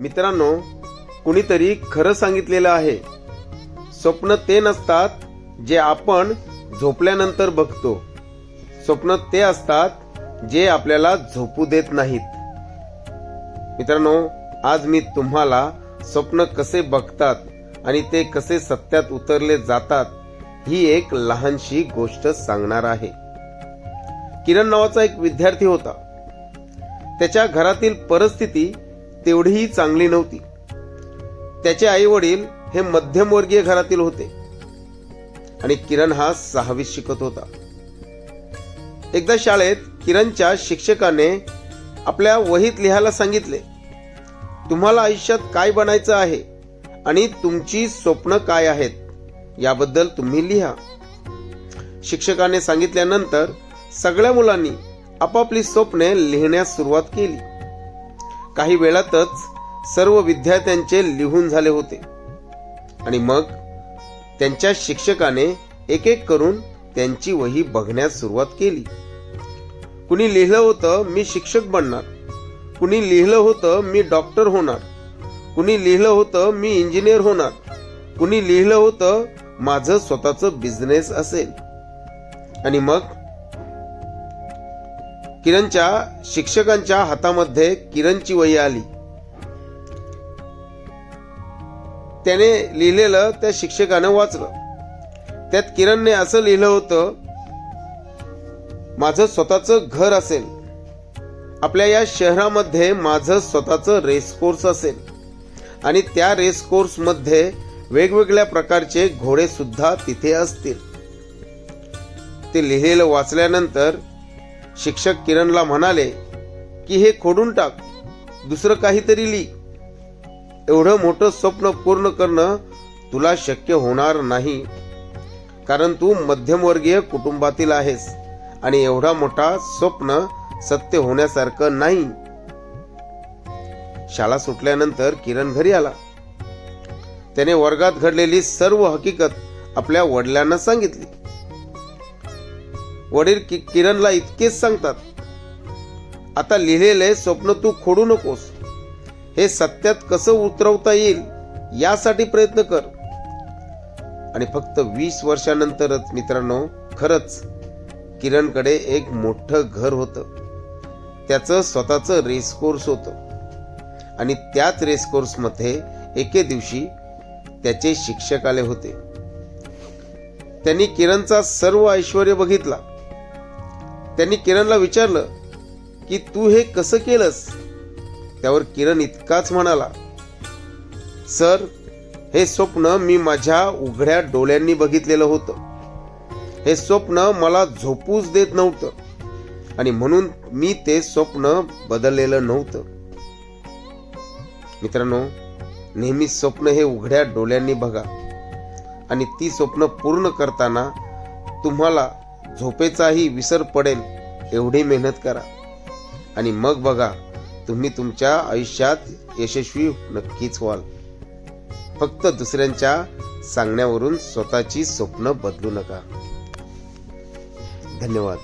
मित्रांनो कुणीतरी खरं सांगितलेलं आहे. स्वप्न ते नसतात जे आपण झोपल्यानंतर बघतो. स्वप्न ते असतात जे आपल्याला झोपू देत नाहीत. मित्रांनो आज मी तुम्हाला स्वप्न कसे बघतात आणि ते कसे सत्यात उतरले जातात ही एक लहानशी गोष्ट सांगणार आहे. किरण नावाचा एक विद्यार्थी होता. त्याच्या घरातील परिस्थिती तेवढीही चांगली नव्हती. त्याचे आई वडील हे मध्यमवर्गीय घरातील होते. आणि किरण हा सहावीत शिकत होता. एकदा शाळेत किरणच्या शिक्षकाने आपल्या वहीत लिहायला सांगितले तुम्हाला आयुष्यात काय बनायचं आहे आणि तुमची स्वप्न काय आहेत याबद्दल तुम्ही लिहा. शिक्षकाने सांगितल्यानंतर सगळ्या मुलांनी आपापली स्वप्ने लिहिण्यास सुरुवात केली. काही वेळातच सर्व विद्यार्थ्यांचे लिहून झाले होते. आणि मग त्यांच्या शिक्षकाने एक एक करून त्यांची वही बघण्यास सुरुवात केली. कुणी लिहिलं होतं मी शिक्षक बनणार. कुणी लिहिलं होतं मी डॉक्टर होणार. कुणी लिहिलं होतं मी इंजिनियर होणार. कुणी लिहिलं होतं माझं स्वतःचं बिझनेस असेल. आणि मग किरणच्या शिक्षकांच्या हातामध्ये किरणची वही आली. त्याने लिहिलेलं त्या शिक्षकानं वाचलं. त्यात किरणने असं लिहिलं होतं माझं स्वतःचं घर असेल. आपल्या या शहरामध्ये माझं स्वतःचं रेस कोर्स असेल. आणि त्या रेस कोर्समध्ये वेगवेगळ्या प्रकारचे घोडे सुद्धा तिथे असतील. ते लिहिलेलं वाचल्यानंतर शिक्षक किरणला म्हणाले की हे खोडून टाक. दुसरं काहीतरी लिही. एवढं मोठं स्वप्न पूर्ण करणं तुला शक्य होणार नाही. कारण तू मध्यमवर्गीय कुटुंबातील आहेस आणि एवढा मोठा स्वप्न सत्य होण्यासारखं नाही. शाळा सुटल्यानंतर किरण घरी आला. त्याने वर्गात घडलेली सर्व हकीकत आपल्या वडिलांना सांगितली. वडील कि- किरणला इतकेच सांगतात आता लिहिलेले स्वप्न तू खोडू नकोस. हे सत्यात कसं उतरवता येईल यासाठी प्रयत्न कर. आणि फक्त वीस वर्षानंतरच मित्रांनो खरंच किरणकडे एक मोठं घर होतं. त्याचं स्वतःचं रेसकोर्स होतं. आणि त्याच रेसकोर्समध्ये एके दिवशी त्याचे शिक्षक आले होते. त्यांनी किरणचा सर्व ऐश्वर बघितला. त्यांनी किरणला विचारलं की तू हे कसं केलंस? त्यावर किरण इतकाच म्हणाला सर हे स्वप्न मी माझ्या उघड्या डोळ्यांनी बघितलेलं होतं. हे स्वप्न मला झोपूच देत नव्हतं आणि म्हणून मी ते स्वप्न बदललेलं नव्हतं. मित्रांनो नेहमी स्वप्न हे उघड्या डोळ्यांनी बघा आणि ती स्वप्न पूर्ण करताना तुम्हाला झोपेचाही विसर पडेल एवढी मेहनत करा. आणि मग बघा तुम्ही तुमच्या आयुष्यात यशस्वी नक्कीच व्हाल. फक्त दुसऱ्यांच्या सांगण्यावरून स्वतःची स्वप्न बदलू नका. धन्यवाद.